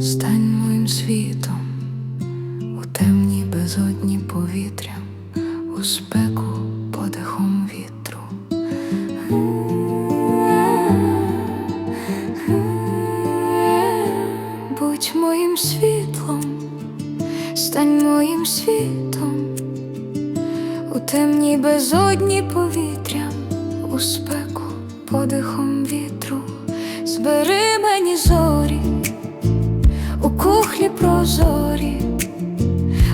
Стань моїм світом у темній безодні повітря, у спеку подихом вітру. Будь моїм світлом, стань моїм світом, у темній безодні повітря, у спеку подихом вітру, збери мені зорі, у кухлі прозорі,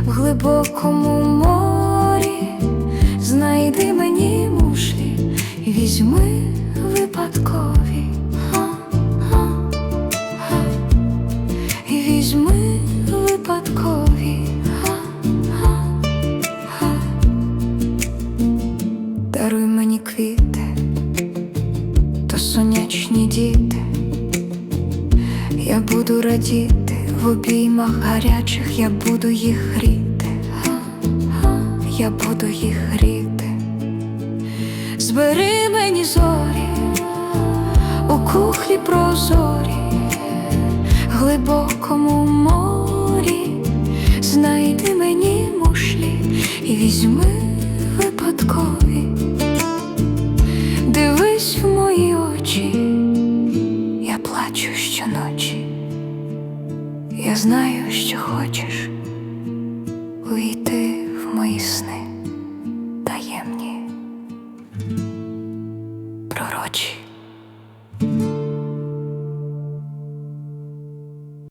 в глибокому морі, знайди мені мушлі візьми випадкові. Візьми випадкові. Га-га-га. Даруй мені квіти, сонячні діти. Я буду радіти в обіймах гарячих, я буду їх гріти, я буду їх гріти. Збери мені зорі у кухлі прозорі, глибокому морі, знайди мені мушлі і візьми щоночі. Я знаю, що хочеш увійти в мої сни таємні, пророчі.